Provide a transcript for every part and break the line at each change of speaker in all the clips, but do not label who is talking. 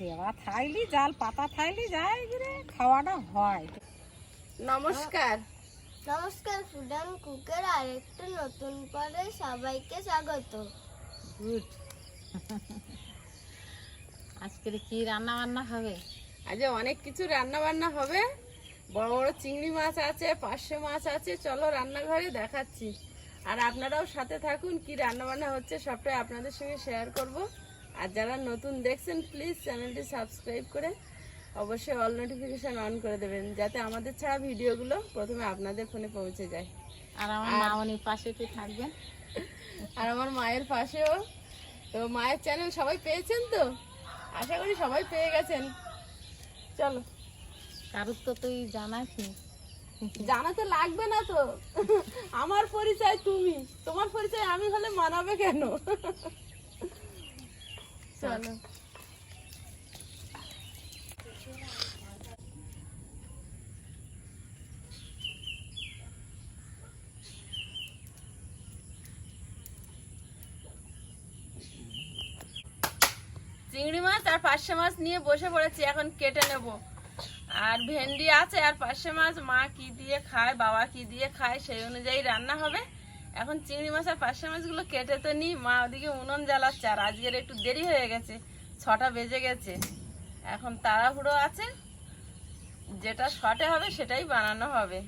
দেওয়া থাইলি জাল পাতা থাইলি যায় ঘুরে খাওয়াটা হয়।
নমস্কার।
নমস্কার ফুডান কুকের আরেকটা নতুন পরে সবাইকে স্বাগত।
গুড আজকে কি রান্না বান্না হবে?
আজ অনেক কিছু রান্না বান্না হবে। বড় বড় চিংড়ি মাছ আছে পার্শে মাছ আছে চলো রান্নাঘরে দেখাচ্ছি। আর আপনারাও সাথে থাকুন কি রান্না বান্না হচ্ছে সবটাই আপনাদের সঙ্গে শেয়ার করব। আর যারা নতুন দেখছেন প্লিজ চ্যানেলটি সাবস্ক্রাইব করে অবশ্যই অল নোটিফিকেশান অন করে দেবেন যাতে আমাদের ছাড়া ভিডিওগুলো প্রথমে আপনাদের ফোনে পৌঁছে যায়।
আর আমার মামনির পাশে কি থাকবেন?
আর আমার মায়ের পাশেও তো মায়ের চ্যানেল সবাই পেয়েছেন তো? আশা করি সবাই পেয়ে গেছেন। চলো।
কারুর তো তুই জানাসনি
জানাতে লাগবে না তো। আমার পরিচয় তুমি। তোমার পরিচয় আমি হলে মানাবে কেন? চলো। চিংড়ি মাছ আর পার্শে মাছ নিয়ে বসে পড়েছি, এখন কেটে নেব। আর ভেন্ডি আছে আর পার্শে মাছ মা কি দিয়ে খায়, বাবা কি দিয়ে খায়, সেই অনুযায়ী রান্না হবে। এখন চিংড়ি মাছের পার্শে মাছগুলো কেটে তো নিই। মা ওদিকে উনুন জ্বালাচ্ছে আর আজকের একটু দেরি হয়ে গেছে, ছটা বেজে গেছে। এখন তাড়াহুড়ো আছে, যেটা শর্টে হবে সেটাই বানানো হবে।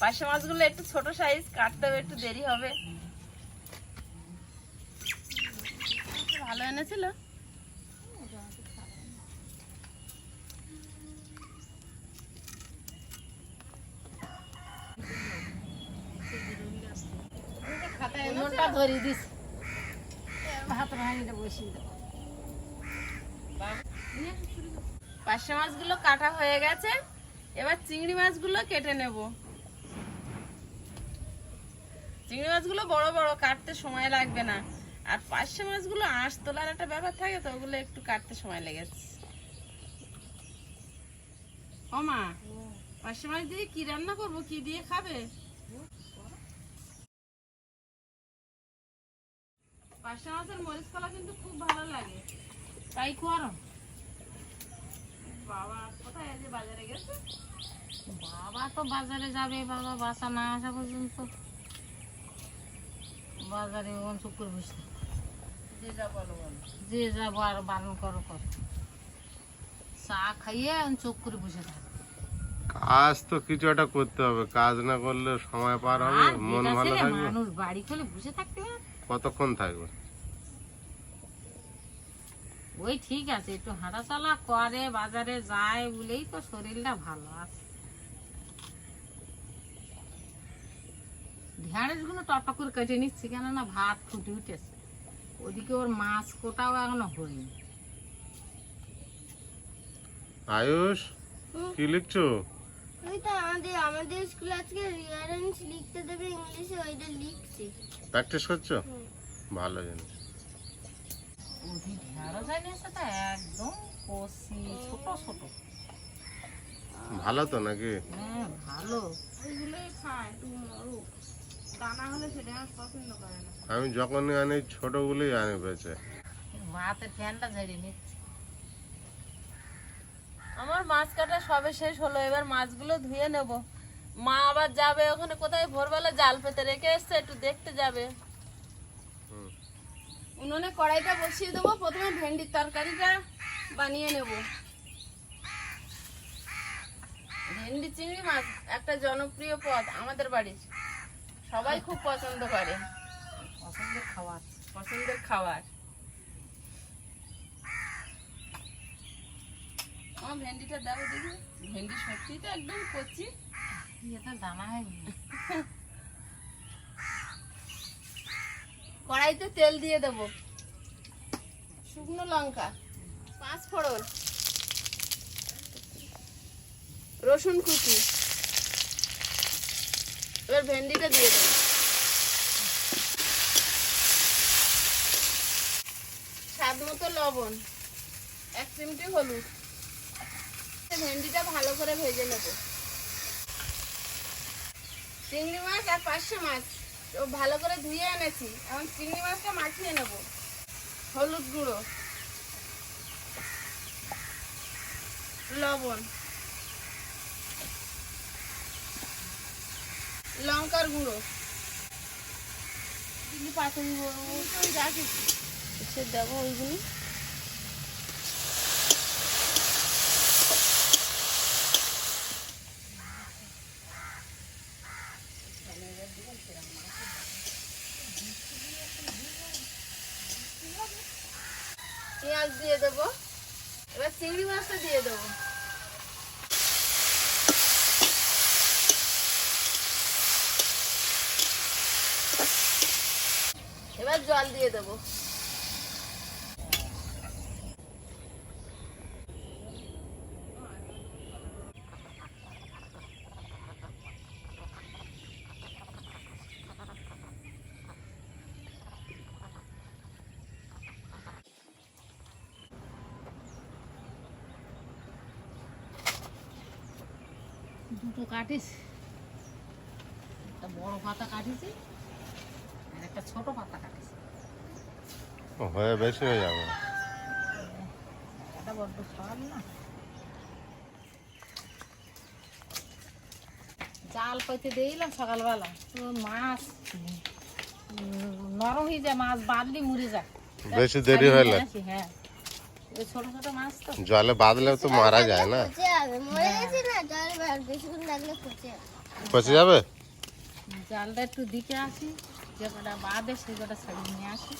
পার্শে মাছগুলো একটু ছোট সাইজ কাটতেও একটু দেরি হবে। ভালো এনেছিল? পার্শে মাছগুলো কাটা হয়ে গেছে। এবার চিংড়ি মাছগুলো কেটে চিংড়ি মাছগুলো বড় বড়, কাটতে সময় লাগবে না। আর পার্শে মাছগুলো আঁশ তোলার একটা ব্যাপার থাকে তো, ওগুলো একটু কাটতে সময় লেগেছে। ও মা পার্শে মাছ দিয়ে কি রান্না করব? কি দিয়ে খাবে? মাছের মরিচ কলা কিন্তু খুব ভালো লাগে।
তাই করো
বাবা কোথায় বাজারে গেছে?
বাবা তো বাজারে যাবে বাবা বাসা না আসা পর্যন্ত। বাজারে ওন শুক্র বসে
যে যা বলো বলো।
যে যাব আর বারণ করো করো। চা খাইয়ে ওন চোখ করে বসে থাকে।
কাজ তো কিছু একটা করতে হবে। কাজ না করলে সময় পার হবে মন ভালো থাকবে।
মানুষ বাড়ি খুলে বসে হয়
কতক্ষণ থাকবে?
ওই ঠিক আছে একটু হাঁটাচলা করে বাজারে যায় বলেই তো শরীরটা ভালো আছে। ঢেঁড়সগুলো টপটপ করে কেটে নিচ্ছি কেননা ভাত ফুটে উঠেছে। ওদিকে ওর মাছ কোটাও এখনও হয়নি।
আয়ুষ কি লিখছো?
ওই তো আমাদের আমাদের স্কুলে আজকে রিয়ারেন্স লিখতে দেবে ইংলিশে ওইটা লিখছি।
প্র্যাকটিস করছ? ভালো জিনিস।
একদম ছোট ছোট।
ভালো তো নাকি?
হ্যাঁ ভালো।
আমি যখনই আনি ছোটগুলোই আনি
ভাতের ফ্যানটা ঝেড়ে নিচ্ছি।
আমার মাছ কাটা সবে শেষ হলো এবার মাছগুলো ধুয়ে নেব। মা আবার যাবে ওখানে কোথায়? ভোরবেলা জাল পেতে রেখে এসছে একটু দেখতে যাবে।
হুম।
উনুনে কড়াইটা বসিয়ে দেবো প্রথমে ভেন্ডির তরকারিটা বানিয়ে নেব। ভেন্ডি চিংড়ি মাছ একটা জনপ্রিয় পদ আমাদের বাড়ির। সবাই খুব পছন্দ করে।
পছন্দের খাবার।
পছন্দের খাবার। আমার ভেন্ডিটা দেখো দেখি। ভেন্ডি সত্যি তো একদম কচি। কড়াইতে তেল দিয়ে দেব। শুকনো লঙ্কা, পাঁচ ফোড়ন, রসুন কুচি। এবার ভেন্ডিটা দিয়ে দেবো। স্বাদ মতো লবণ, এক চিমটি হলুদ। ভেন্ডিটা ভালো করে ভেজে নেব। চিংড়ি মাছ আর পাঁচশো মাছ। তো ভালো করে ধুয়ে এনেছি। এখন চিংড়ি মাছটা মাখিয়ে নেব। হলুদ গুঁড়ো। লবণ। লঙ্কার গুঁড়ো।
পাতুরি
দেবো ওইগুলি। পেঁয়াজ দিয়ে দেবো। এবার চিংড়ি মাছটা দিয়ে দেবো। এবার জল দিয়ে দেবো
দুটো কাটিস একটা বড় পাতা কাটিছি আর একটা ছোট পাতা কাটিছি
হয়ে বেশি হয়ে যাবে।
এটা বড্ড সব না? জাল পাইতে দিলাম সকালবেলা। তো মাছ নরম হয়ে যায় মাছ বাদলি মরে যায়।
বেশি দেরি
হ্যাঁ ছোট ছোট মাছ তো।
জলে বাঁধলে তো মারা যায় না?
মরে গেছে না জল বেশিক্ষণ লাগলে পচে
পচে যাবে?
জালটা একটু দিকে আসি। যে কটা বাদে সেই কটা ছাড়িয়ে নিয়ে আসি।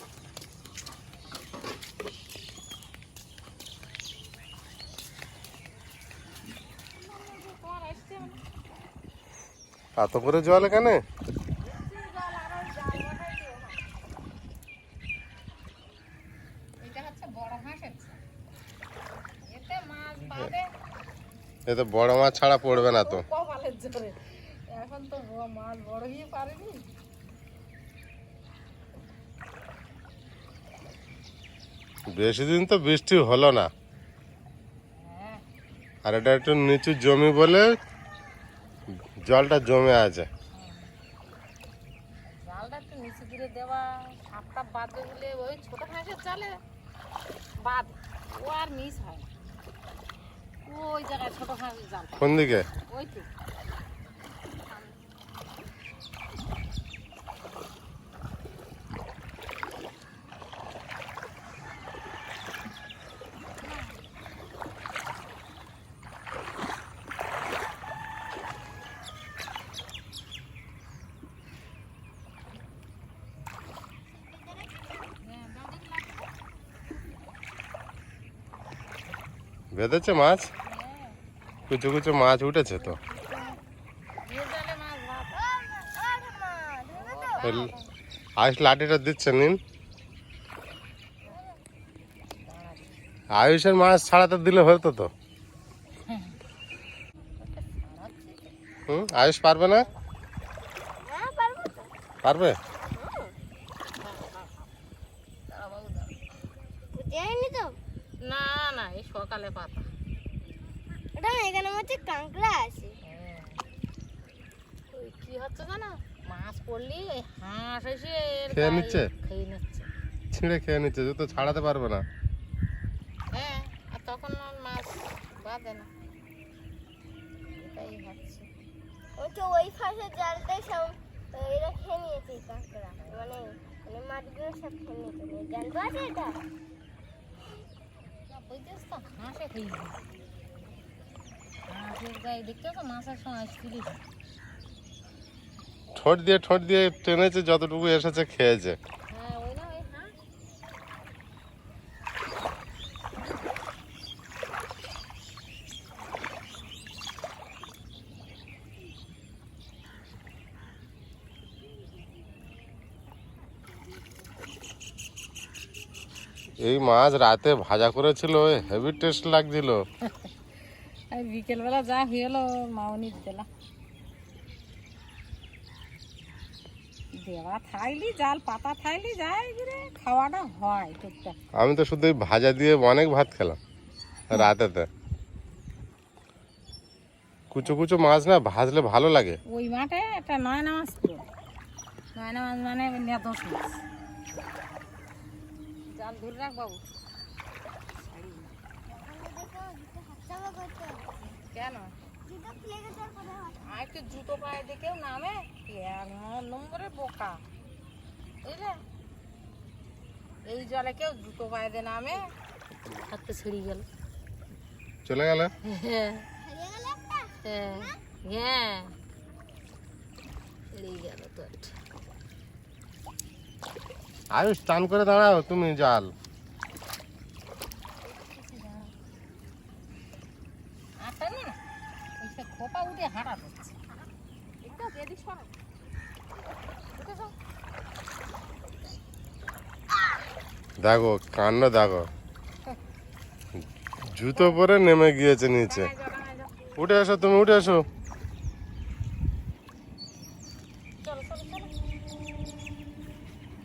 এত করে জল এখানে?
বড় এতে
বড় মাছ ছাড়া পড়বে না তো।
এখন তো মাছ বড় হয়ে পারেনি।
বেশি দিন তো বৃষ্টি হলো না। আর এটা একটু নিচু জমি বলে জলটা জমে আছে।
জালটা একটু নিচে করে দেওয়া সাপটা বাদে বলে ওই ছোট হাঁসের চালে বাদ ও আর মিস হয় না ওই জায়গায় ছোট হাঁসের জাল
কোন দিকে
ওই তো
বেঁধেছে মাছ? কুচু কুচু মাছ উঠেছে তো। আয়ুষ লাঠিটা দিচ্ছে নিন। আয়ুষের মাছ ছাড়াতে দিলে হতো তো। হুম আয়ুষ পারবে না?
হ্যাঁ পারব তো
পারবে
পচে যায়নি তো
না না এই সকালে পাতা
ওটা না এখানে হচ্ছে কাঁকড়া আছে
ওই কি হচ্ছে জানো ওই হাঁস এসে এর
খেয়ে নিচ্ছে?
খেয়ে নিচ্ছে।
ছিঁড়ে খেয়ে নিচ্ছে যত ছাড়াতে পারবে না।
হ্যাঁ আর তখন আর মাছ বাঁধে না। এটাই হচ্ছে
ওই তো ওই ফাঁসের জালটাই সব এরা খেয়ে নিয়েছে কাঁকড়া। মানে মানে মাছগুলো সব খেয়ে নিয়েছে। জানতো আছে এটা?
তো হাঁসে খেয়ে হাঁসের গায়ে দেখতে তো মাছের সময় তুলি
ঠোঁট দিয়ে ঠোঁট দিয়ে টেনেছে যতটুকু এসেছে খেয়েছে।
হ্যাঁ
এই মাছ রাতে ভাজা করেছিল হেভি টেস্ট লাগছিল।
আর বিকেলবেলা যা হলো মাউনি দিলাম দেওয়া থাইলি জাল পাতা থাইলি যাই করে খাওয়াটা হয় টুকটাক।
আমি তো শুধু ভাজা দিয়ে অনেক ভাত খেলাম রাতেতে। কুচো কুচো মাছ না ভাজলে ভালো লাগে।
ওই মাঠে একটা নয়না মাছ ছিল নয়না মাছ মানে নেতস মাছ। জাল ধরে রাখ বাবু। কেন?
জুতো খুলে গেছে আর পরে হাত
আর একটু জুতো পায়ে দেখেও নামে এক নম্বরে বোকা বুঝলে এই জলে কেউ জুতো পায়ে দিয়ে নামে হাতে ছিঁড়ে গেল
চলে গেল
হ্যাঁ
হারিয়ে গেল একটা
হ্যাঁ হ্যাঁ ছিঁড়ে গেল তো একটা।
আয়ুষ চান করে দাঁড়াও তুমি জাল
আটটা না ওই সে খোপা উঠে হাঁটা দিচ্ছে একটু এদিক সরো।
দেখো কাণ্ড দেখো জুতো পরে নেমে গিয়েছে নিচে। উঠে এসো তুমি উঠে এসো
চলো চলো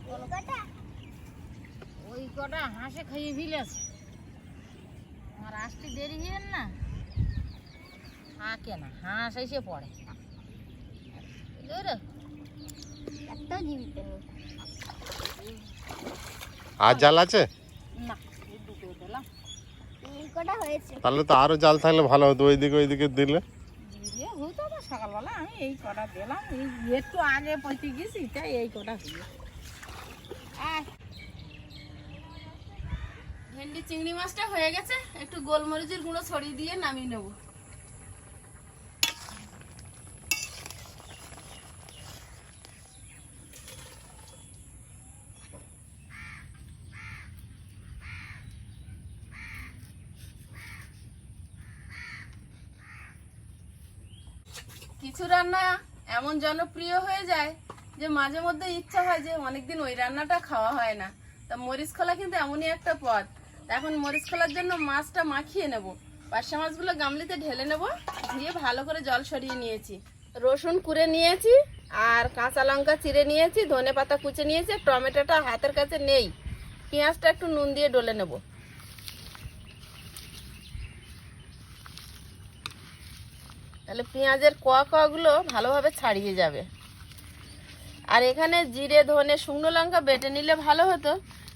চলো।
কটা?
ওই কটা হাঁসে খাইয়ে ফেলেছে। আমার আসতে দেরি না? থাকে না হাঁস এসে পড়ে।
আর জাল আছে? তাহলে তো আরও জাল থাকলে ভালো হতো ওইদিকে ওইদিকে দিলে।
সকালবেলা আমি এই কটা দিলাম এই একটু আগে পৌঁছে গেছি তাই এই কটা
ভেন্ডি চিংড়ি মাছটা হয়ে গেছে একটু গোলমরিচের গুঁড়ো ছড়িয়ে দিয়ে নামিয়ে নেব। কিছু রান্না এমন জনপ্রিয় হয়ে যায় যে মাঝে মধ্যে ইচ্ছা হয় যে অনেকদিন ওই রান্নাটা খাওয়া হয় না। তা মরিচ খোলা কিন্তু এমনই একটা পদ। এখন মরিচ খোলার জন্য মাছটা মাখিয়ে নেব। পার্শা মাছগুলো গামলিতে ঢেলে নেব, ধুয়ে ভালো করে জল সরিয়ে নিয়েছি। রসুন কুড়ে নিয়েছি আর কাঁচা লঙ্কা চিড়ে নিয়েছি ধনে পাতা কুচে নিয়েছি টমেটোটা হাতের কাছে নেই। পেঁয়াজটা একটু নুন দিয়ে ডলে নেব। তাহলে পেঁয়াজের কোয়া কোয়াগুলো ভালোভাবে ছাড়িয়ে যাবে। আর এখানে জিরে, ধনে, শুকনো লঙ্কা বেটে নিলে ভালো হতো,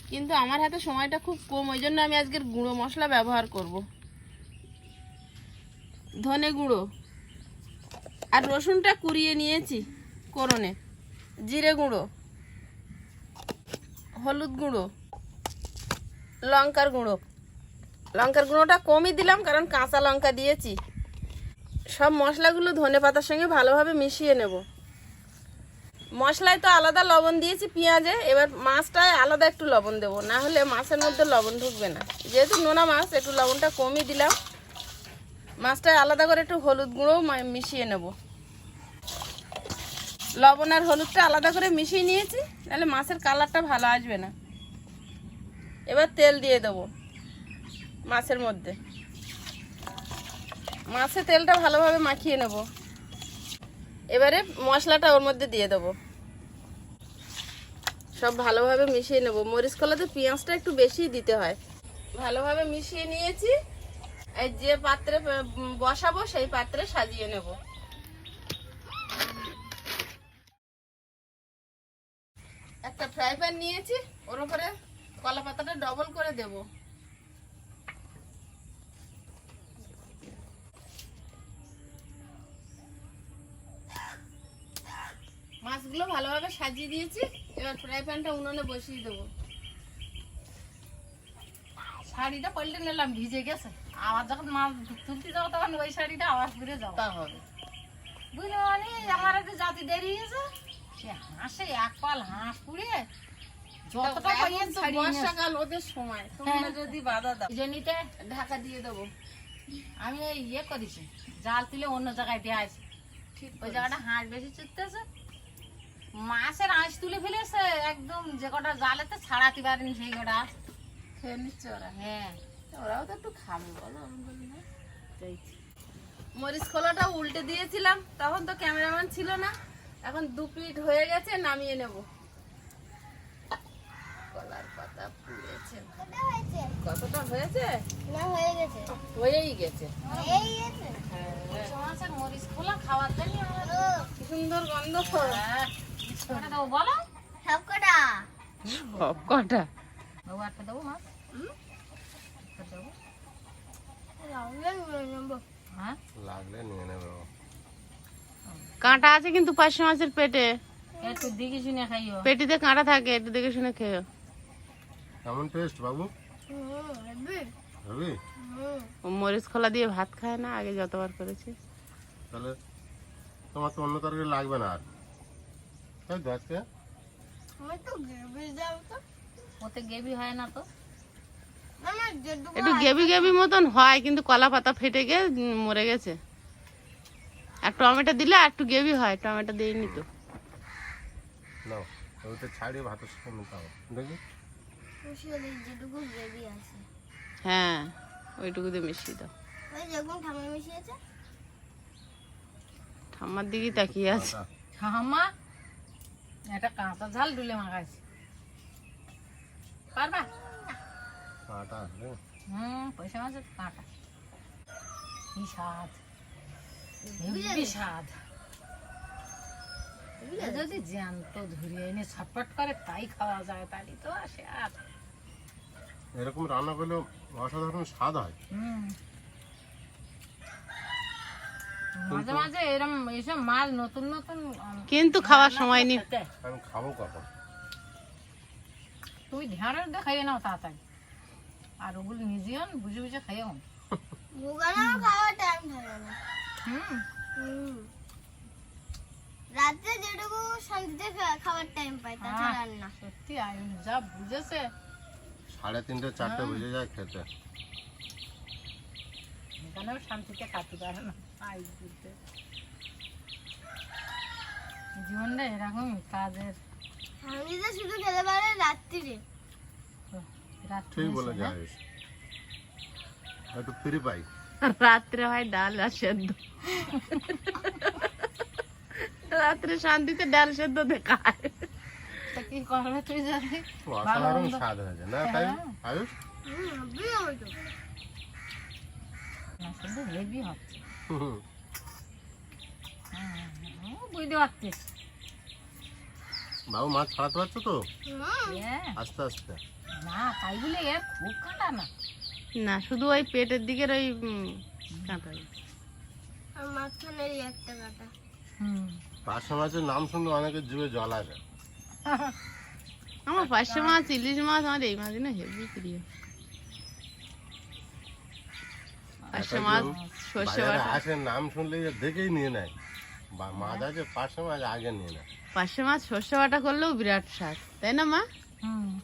কিন্তু আমার হাতে সময়টা খুব কম, ওই জন্য আমি আজকের গুঁড়ো মশলা ব্যবহার করব। ধনে গুঁড়ো। আর রসুনটা কুড়িয়ে নিয়েছি করনে। জিরে গুঁড়ো। হলুদ গুঁড়ো। লঙ্কার গুঁড়ো। লঙ্কার গুঁড়োটা কমই দিলাম, কারণ কাঁচা লঙ্কা দিয়েছি। সব মশলাগুলো ধনে পাতার সঙ্গে ভালোভাবে মিশিয়ে নেব। মশলায় তো আলাদা লবণ দিয়েছি পেঁয়াজে, এবার মাছটায় আলাদা একটু লবণ দেবো, না হলে মাছের মধ্যে লবণ ঢুকবে না। যেহেতু নোনা মাছ, একটু লবণটা কমই দিলাম। মাছটায় আলাদা করে একটু হলুদ গুঁড়োও মা- মিশিয়ে নেব। লবণ আর হলুদটা আলাদা করে মিশিয়ে নিয়েছি তাহলে মাছের কালারটা ভালো আসবে না। এবার তেল দিয়ে দেবো মাছের মধ্যে। মাছে তেলটা ভালোভাবে মাখিয়ে নেব। এবারে মশলাটা ওর মধ্যে দিয়ে দেবো। সব ভালোভাবে মিশিয়ে নেব। মরিচ কলাতে পেঁয়াজটা একটু বেশি দিতে হয়। ভালোভাবে মিশিয়ে নিয়েছি। এই যে পাত্রে, বসাবো সেই পাত্রে সাজিয়ে নেব। একটা ফ্রাই প্যান নিয়েছি। ওর উপরে কলা পাতাটা ডবল করে দেবো। মাছগুলো ভালোভাবে সাজিয়ে দিয়েছি। এবার ফ্রাই প্যানটা উনুনে বসিয়ে দেবো।
শাড়িটা পাল্টে নিলাম ভিজে গেছে। আবার যখন মাছ তুলতে যাব তখন ওই শাড়িটা আবার ঘুরে যাব।
তা হবে।
বুঝলি মানে আমার একটু জাতি দেরি হয়েছে। সে হাঁসে এক পাল হাঁস পুড়ে যতটা
বর্ষাকাল ওদের সময়। তোমরা
হ্যাঁ।
যদি বাধা দাও।
জনিতে
ঢাকা দিয়ে দেবো।
আমি ইয়ে করেছি জাল তুলে অন্য জায়গায় দিয়ে আসি
ঠিক
ওই জায়গাটা হাঁস বেশি চুটতেছে মাছের আঁশ তুলে ফেলেছে। একদম যে কটা জালেতে ছাড়াতে পারেনি সেই কটা।
খেয়ে নিচ্ছে ওরা।
হ্যাঁ।
ওরাও তো একটু খাবে বলো আমি বলি না। মরিচ খোলাটা উল্টে দিয়েছিলাম তখন তো ক্যামেরাম্যান ছিল না। এখন দু প্লেট হয়ে গেছে নামিয়ে নেব। কলার পাতা পুড়েছে। কতটা হয়েছে?
না হয়ে গেছে।
হয়েই গেছে।
হয়েই গেছে।
হ্যাঁ।
মরিচ খোলা খাওয়ার জন্য আমরা
কি সুন্দর গন্ধ।
হ্যাঁ,
সব কটা
সব কটা
বাবু একটা দেবো মাছ দেবো
লাগলে নিয়ে নেব
লাগলে নিয়ে নেবে ও।
কাঁটা আছে কিন্তু পার্শে মাছের পেটে।
একটু দেখে শুনে খাইও।
পেটিতে কাঁটা থাকে একটু দেখে শুনে খেয়ে
কেমন টেস্ট বাবু?
হুম হেবি
ভাবি
হুম
ও মরিচ খোলা দিয়ে ভাত খায় না আগে যতবার করেছি।
তাহলে তোমার তো অন্য তরকারি লাগবে না আর। তাই তো আজকে
তো গ্রেভি দাও তো।
ওতে গেবি হয় না তো।
একটু গেবি গেবি মতন হয় কিন্তু কলা পাতা ফেটে গিয়ে মরে গেছে। আর টমেটো দিলে আর একটু গেবি হয় টমেটো দিইনি তো।
নাও ছাড়িয়ে ভাতের নিতে হবে দেখি।
খুশি হলে যেটুকু গ্রেভি আছে।
হ্যাঁ ওইটুকু দিয়ে মিশিয়ে দাও।
ওই যেরকম ঠাম্মা মিশিয়েছে।
ঠাম্মার দিকেই তাকিয়ে আছে।
ঠাম্মা? একটা কাঁচা ঝাল ডুলে মাখাইছি। পারবা?
আছে।
হুম পয়সা মাছের কাঁটা। কি স্বাদ। হেব্বি স্বাদ। যদি জ্যান্ত ধরিয়ে এনে ছটপট করে তাই খাওয়া যায় তাই তো আসে আর
এরকম রান্না করলেও অসাধারণ স্বাদ হয়।
হুম। মাঝে মাঝে এরম এইসব মাছ নতুন নতুন
কিন্তু খাওয়ার সময় নেই
খেতে।
আমি খাব কখন?
তুমি ধ্যানের দিয়ে খাইয়ে নাও তাড়াতাড়ি। আর ওগুলো নিজেও বুঝে বুঝে খাইও
ভোগানো টাইম থাকে
হুম।
হুম। রাত্রে যেটুকু শান্তিতে টাইম পাই তাছাড়া আর না।
সত্যি যা বুঝেছে।
সাড়ে তিনটে চারটে বেজে যায় খেতে।
এখানেও শান্তিতে খাতে পারে না। জীবনটা এরকম কাজের
শান্তিতে শুধু খেতে পারে রাত্রিরে।
ঠিক বলে একটু ফ্রি পাই।
রাত্রে হয় ডাল আর সেদ্ধ। রাত্রে শান্তিতে ডাল সেদ্ধ দিয়ে খায়।
তা কি করবে তুই যদি
অসাধারণ স্বাদ হয়েছে না তাই? আয়ুষ?
তো।
না শুধু হেভি হচ্ছে। বুঝতে পারছিস
বাবু মাছ ছাড়াতে পারছ তো?
হ্যাঁ।
আস্তে আস্তে।
না তাই বলে এর খুব কাটা না।
না শুধু ওই পেটের দিকের ওই
একটা কাটা।
হুম।
পার্শে মাছের নাম শুনলে অনেকের জল আসে।
আমার পার্শে মাছ ইলিশ মাছ আমার এই মাছ না হেভি প্রিয়। পার্শে মাছ সর্ষে বাটা।
নাম শুনলে দেখেই নিয়ে নেয়। বা- মাছ আছে পার্শে মাছ আগে নিয়ে নেয়।
পার্শে মাছ সর্ষে বাটা করলেও বিরাট স্বাদ তাই না মা?
হুম।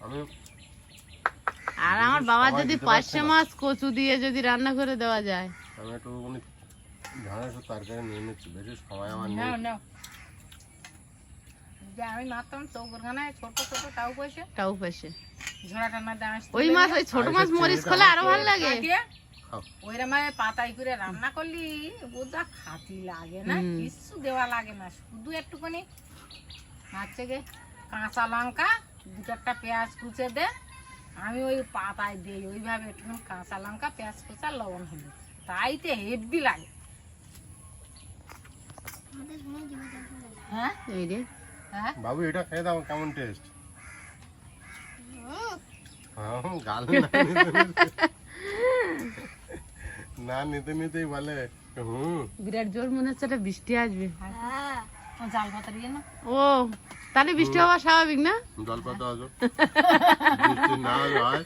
আমি
আর আমার বাবা যদি পার্শে মাছ কচু দিয়ে যদি রান্না করে দেওয়া যায়।
আমি একটু তরকারি নিয়ে নিচ্ছি বেশি সময় আমার নেই।
যে আমি মারতাম চৌকরখানায় ছোট ছোট টাউ পয়সা
টাউ পাশে
ঝোড়া টানা
ওই মাছ ওই ছোট মাছ মরিচ খোলা আরও ভালো লাগে।
ওই রমায় পাতাই করে রান্না করলি বোধা খাতি লাগে না। কিছু দেওয়া লাগে না শুধু একটুখানি হচ্ছে গে কাঁচা লঙ্কা দু চারটা পেঁয়াজ কুচে দে আমি ওই পাতায় দিই ওইভাবে একটুখানি কাঁচা লঙ্কা পেঁয়াজ কুচা লবণ হলুদ। তাইতে হেব্বি লাগে। হ্যাঁ
এই রে।
হ্যাঁ
বাবু এটা খেয়ে দাও কেমন টেস্ট হ্যাঁ গাল না নিতে নিতে। নিতেই বলে
বিরাট জোর মনে হচ্ছে একটা বৃষ্টি আসবে।
হ্যাঁ।
ও না?
ও তাহলে বৃষ্টি হওয়া স্বাভাবিক না?
জল পাতা আছো বৃষ্টি না হয়।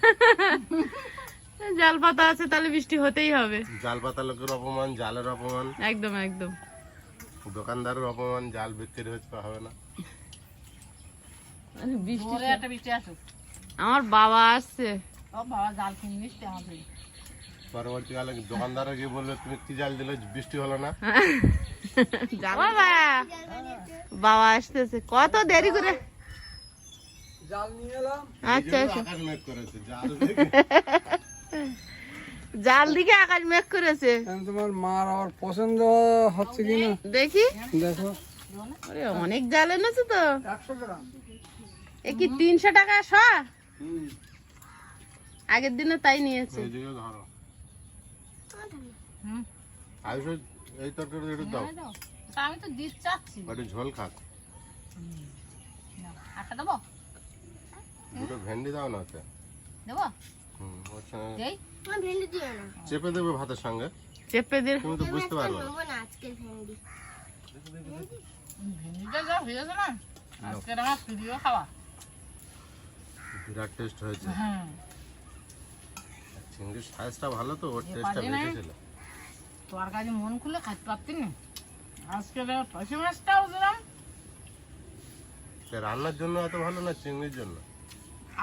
জাল পাতা আছে তাহলে বৃষ্টি হতেই হবে।
জাল পাতা লোকের অপমান জালের অপমান।
একদম একদম।
দোকানদারের অপমান জাল বিক্রি হচ্ছে হবে না।
বৃষ্টি
একটা বৃষ্টি আসুক।
আমার বাবা আসছে।
ও বাবা জাল কিনে মিষ্টি আমাদের
পরবর্তীকালে দোকানদারে গিয়ে বলল তুমি কি জাল দিলে? বৃষ্টি হলো না?
বাবা। বাবা আসতেছে। কত দেরি করে? আচ্ছা আচ্ছা।
করেছে জাল
জাল দিকে আকাশ মেঘ করেছে।
তোমার মার আমার পছন্দ হচ্ছে কি না
দেখি।
দেখো
অনেক জাল এনেছে তো।
একশো গ্রাম।
এ কি তিনশো টাকা শ আগের দিনে তাই নিয়েছে।
এই তরকারি একটু দাও।
আমি তো দিতে চাচ্ছি
একটু ঝোল খাক।
আটা দেবো?
দুটো ভেন্ডি দাও না ওতে।
দেবো?
হুম, ওর সঙ্গে
এই
ভেন্ডি দিও না।
চেপে দেবে ভাতের সঙ্গে?
চেপে দিয়ে
তুমি তো বুঝতে পারবে না
নেব ভেন্ডি।
ভেন্ডিটা যা হয়েছে না? আজকে আমার প্রিয় খাওয়া
বিরাট টেস্ট হয়েছে।
হ্যাঁ।
চিংড়ির সাইজটা ভালো তো ওর টেস্টটা
না।
বেশি ছিল
তোর কাছে মন খুলে খাইতে পারতি না। আজকে মাছটাও দিলাম।
রান্নার জন্য এত ভালো না চিংড়ির জন্য?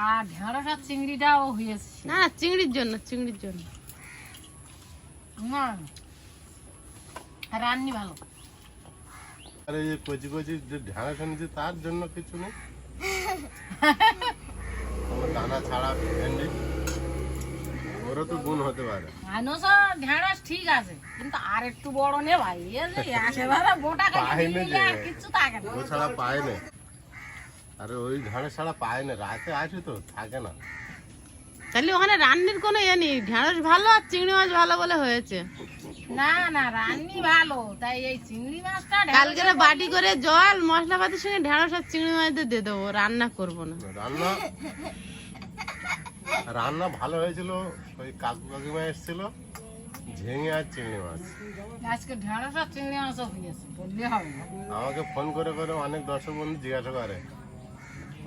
আর ঢেঁড়স আর চিংড়িটাও হয়েছে।
না চিংড়ির জন্য চিংড়ির জন্য।
না রান্নি ভালো।
আর কচি কচি যে ঢেঁড়স এনেছি তার জন্য কিছু নেই? দানা ছাড়া ভেন্ডি। ওরও তো গুণ হতে পারে।
মানুষ ঢেঁড়স ঠিক আছে কিন্তু আর একটু বড় নে ভাই। এ যে একেবারে গোটা
পায় না যে।
আর কিচ্ছু থাকে না।
ও ছাড়া পায় না। আরে ওই ঢেঁড়স ছাড়া পায় না রাতে আসে তো থাকে না।
তাহলে ওখানে রান্নির কোনো ইয়ে নেই। ঢেঁড়স ভালো আর চিংড়ি মাছ ভালো বলে হয়েছে।
না না রান্নি ভালো তাই এই চিংড়ি মাছটা
কালকে বাটি করে জল মশলাপাতির সঙ্গে ঢেঁড়স আর চিংড়ি মাছ দিয়ে দিয়ে দেবো রান্না করব না।
রান্না রান্না ভালো হয়েছিল ওই কাকু কাকিমা এসেছিল ঝিঙে আর চিংড়ি মাছ।
আজকে ঢেঁড়স আর চিংড়ি মাছও হয়েছে বললে হবে
আমাকে ফোন করে করে অনেক দর্শক বন্ধু জিজ্ঞাসা করে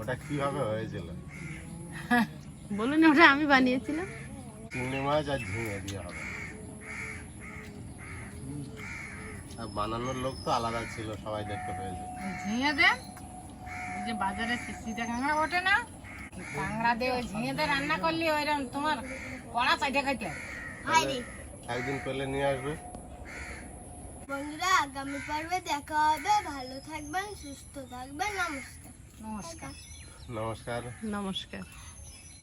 ওটা কীভাবে হয়েছিল?
বলুন ওটা আমি বানিয়েছিলাম।
চিংড়ি মাছ আর ঝিঙে দিয়ে হবে আর বানানোর লোক তো আলাদা ছিল সবাই দেখতে পেয়েছে।
ঝিঙে দে? ওই যে বাজারে সিসিতে কাঁকড়া ওঠে না? কাঁকড়া দিয়ে ওই ঝিঙে দিয়ে রান্না করলে ওইরকম তোমার কড়া চাইতে খাইতে।
একদিন পেলে নিয়ে আসবে।
বন্ধুরা আগামী পর্বে দেখা হবে। ভালো থাকবেন সুস্থ থাকবেন। নমস্কার।
নমস্কার।
নমস্কার।
নমস্কার।